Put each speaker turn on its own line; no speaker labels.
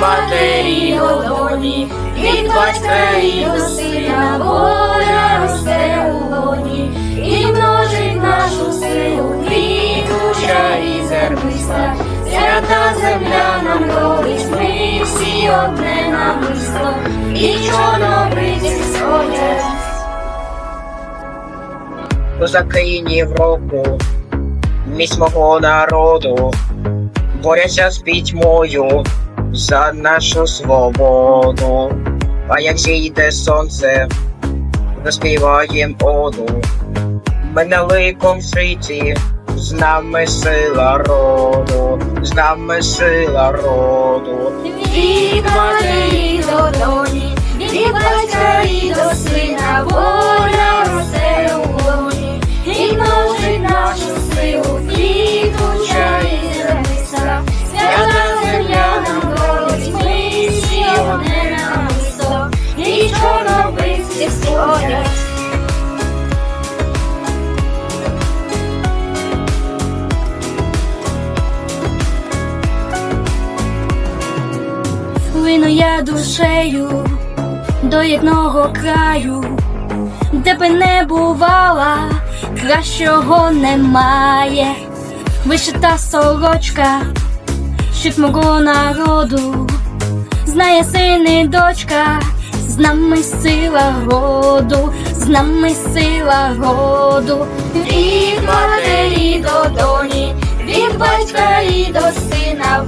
матері до від батька і до сина воля росте у лоні, і множить нашу силу, квітуча і зерниста, свята земля нам робить, ми всі одне намисто, і чорнобриці сходять.
Козаки Європу, міць мого народу, борються з пітьмою за нашу свободу. А як зійде сонце, заспіваєм оду. Ми на ликом світі, з нами сила роду, з нами сила роду.
Матері до доні, від Лину я душею до одного краю, де би не бувала, кращого немає. Вишита сорочка, щит мого народу, знає син і дочка, з нами сила роду, з нами сила роду. Від матері до доні, від батька і до сина.